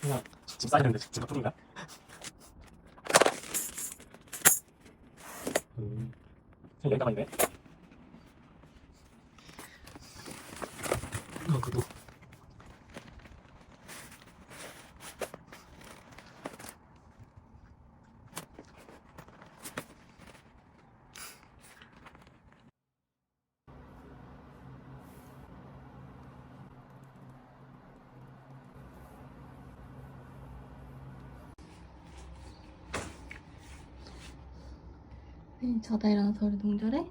그냥 지금 싸야 되는데 지금 푸른가? 음, 여기다가 있네. 어, 그거. 자다 일어나서 우리 동절해?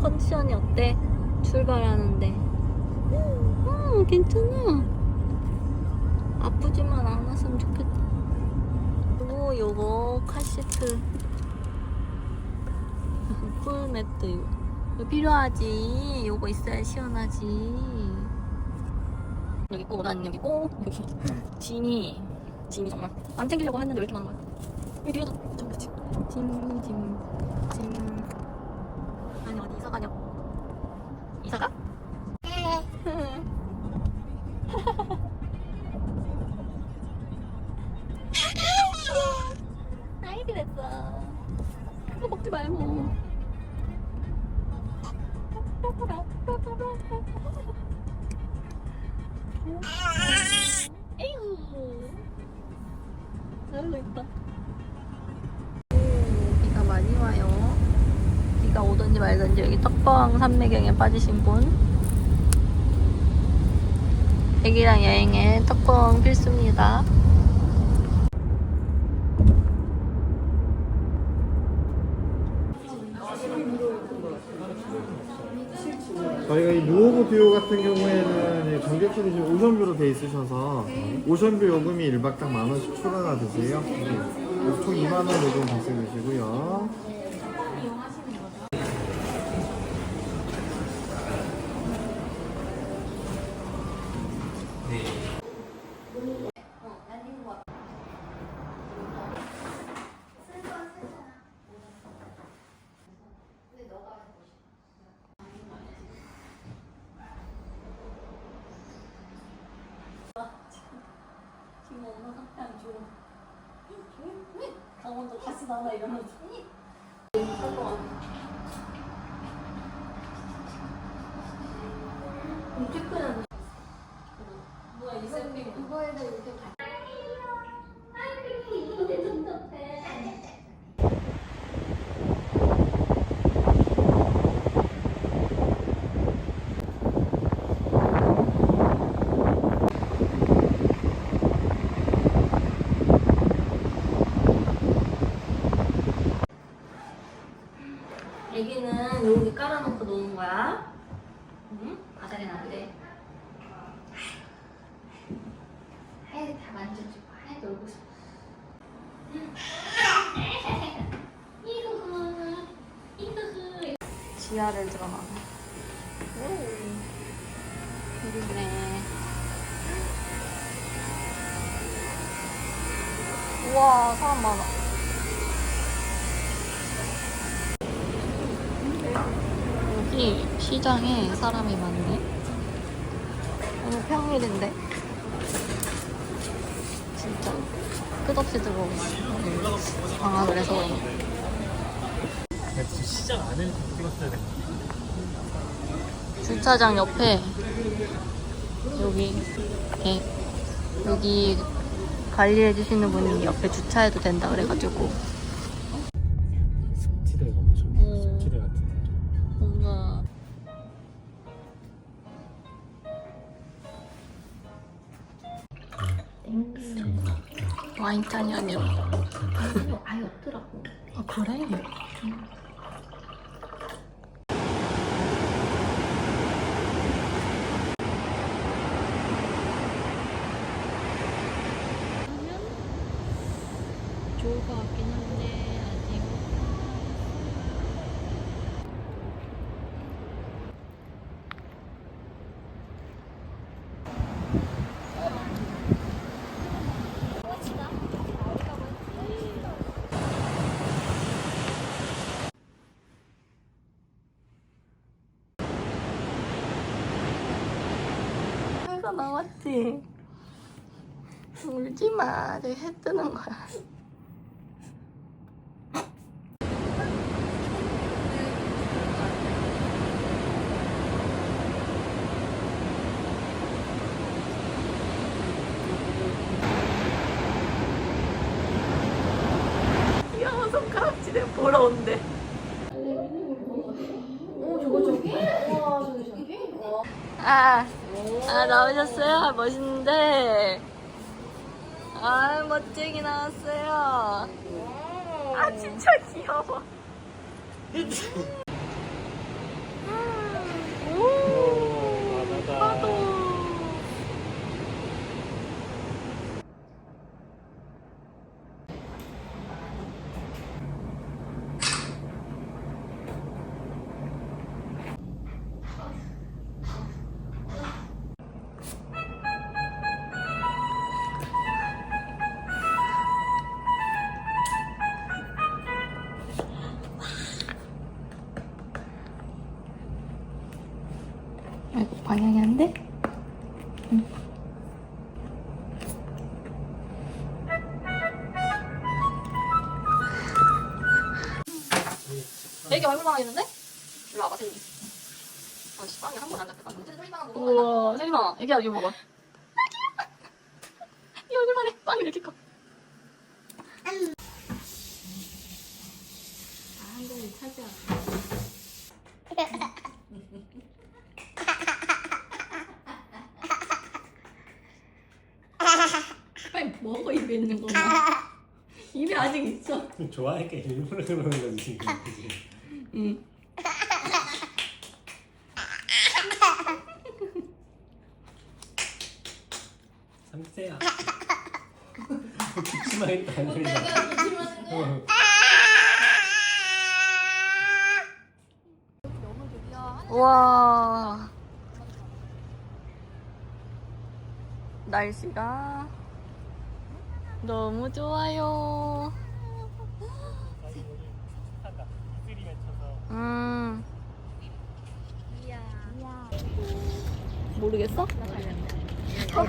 컨디션이 어때? 출발하는데. 음, 괜찮아. 아프지만 않았으면 좋겠다. 그리고 요거 카시트. 쿨매트 이거. 필요하지. 요거 있어야 시원하지. 여기 있고 난 여기 있고 여기 진이. 짐이 정말. 안 챙기려고 했는데 왜 이렇게 많은 거야? 이 뒤에도 저기 짐, 짐, 짐, 짐. 아니 어디 있다. 비가 많이 와요. 비가 오든지 말든지 여기 떡방 산매경에 빠지신 분. 애기랑 여행에 떡방 필수입니다. 저희가 이 무호보 듀오 같은 경우에는 정객분이 지금 오션뷰로 돼 있으셔서 오션뷰 요금이 1박 당 만 원씩 추가가 되세요. 네. 그래서 총 2만 원 요금 발생되시고요. 지금 엄마 상태안 좋아. 강원도 다시 나와 이러면서. 엄청 큰 뭐야 이 쌤이 그거에다 이렇게 애기는 여기 깔아놓고 노는 거야. 응? 바닥에 놔대. 하얘 다 만져주고 하얘 놀고 싶어. 이흐흐 이흐흐 지하를 들어가. 오 여기 있네. 우와 사람 많아. 여기 시장에 사람이 많네. 오늘 평일인데. 진짜 끝없이 들어오고 아 그래서. 시장 안에 찍었어야 돼. 주차장 옆에 여기 이렇게 여기 관리해 주시는 분이 옆에 주차해도 된다 그래가지고 습지대가 엄청 음. 습지대 같은데. 뭔가 와인잔이 아니라 아예 없더라고. 아 그래? 좋 나왔지? 울지 마. 저기 해 뜨는 거야. 보러 온대. 아, 아 나오셨어요? 멋있는데. 아 멋쟁이 나왔어요. 아 진짜 귀여워. 아이고 방향이 안 돼? 되게 얼굴 망하겠는데? 일로 와봐 세림이. 아씨 빵이 한 번 안 잡혔다. 우와 세림아 애기야 이거 봐봐. 이 얼굴만 해. 빵이 왜 이렇게 커? 빨리 먹어 입에 있는 거 입에 아직 있어 좋아하니까 일부러 그러는 거지 지금. 그지? 응. 삼세야. 기침하겠다. 안. 어. 와 날씨가 너무 좋아요. 음. 모르겠어? 짬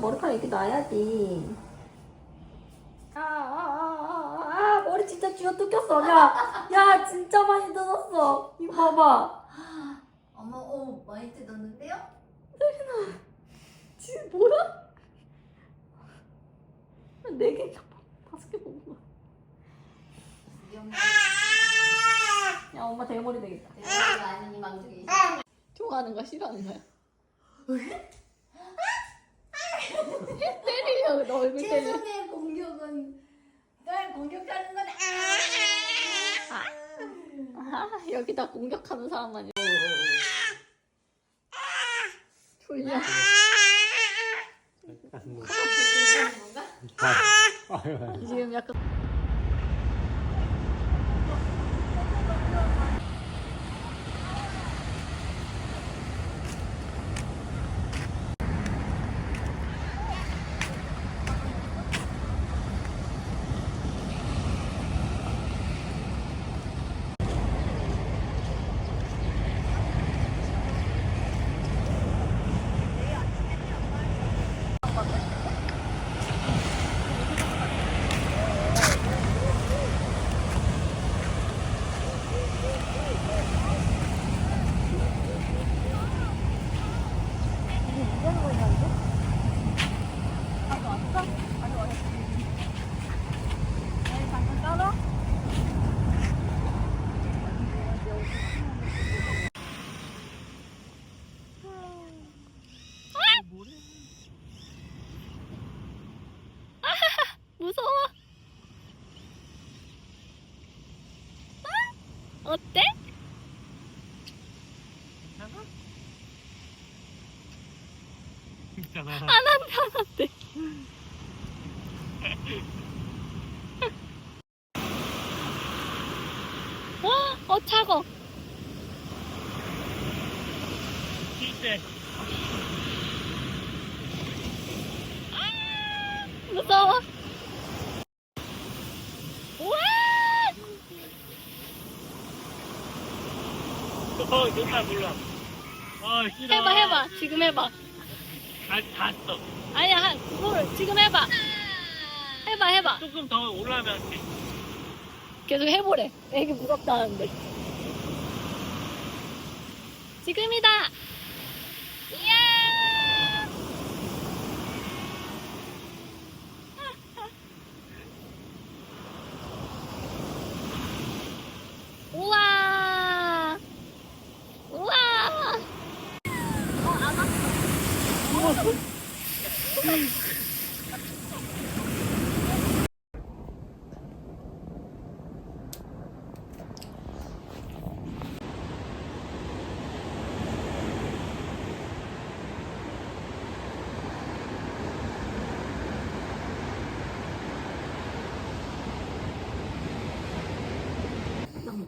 머리카락 이렇게 놔야지. 아, 아, 아, 아, 아, 머리 진짜 쥐어 뜯겼어. 야. 야 진짜 많이 뜯었어. 이거 봐봐. 어머, 어, 많이 뜯었는데요? 지금 뭐야? 네 봐. 다섯 개 먹은 거야. 야 엄마 대머리 되겠다. 거 아니니 망둥이. 좋아하는 거야 싫어하는 거야? 때리려고 너 얼굴 때려. 최선의 공격은 널 공격하는 건 아. 아, 여기다 공격하는 사람만이. 졸려. 지금 약간. 무서워. 아, 어때? 안 한다, 안 돼. 와, 어, 차고. 뛸때 무서워. 우와! 어, 몰라 몰라. 아 싫어. 해봐, 해봐. 지금 해봐. 다 닿았어. 아니야, 한, 그거를 지금 해봐. 해봐, 해봐. 조금 더 올라가면 돼. 계속 해보래. 애기 무섭다는데. 지금이다! 이야! 우와! 우와! 너무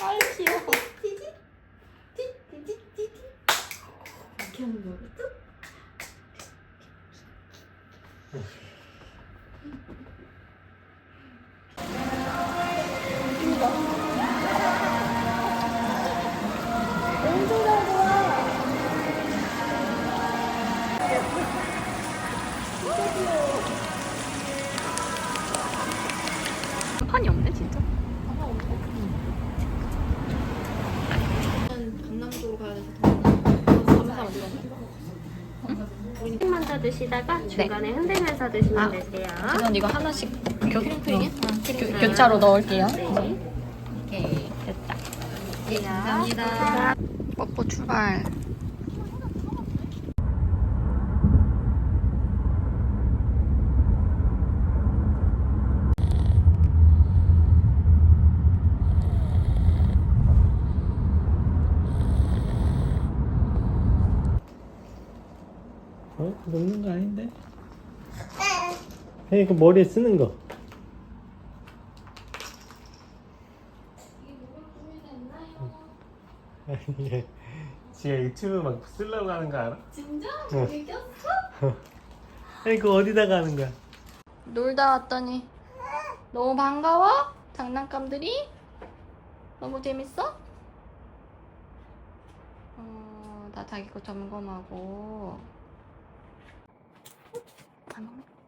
빨리 쉬어. 이렇게 하는 거였 없네 진짜. 강남 쪽으로 가야 돼서 먼저 드시다가 중간에 흔들면서 드시면 되세요. 저는 이거 하나씩 교, 크림이야? 교, 교 차로 넣을게요. 네. 오케이 됐다. 예, 감사합니다. 먹고 출발. 어? 녹는 거 아닌데? 해, 그 머리에 쓰는 거. 이게 지가 유튜브 막 쓰려고 하는 거 알아? 진짜? 응. 이겼어? 아니 그거 어디다가 하는 거야? 놀다 왔더니 너무 반가워? 장난감들이? 너무 재밌어? 어, 다 자기 거 점검하고 안먹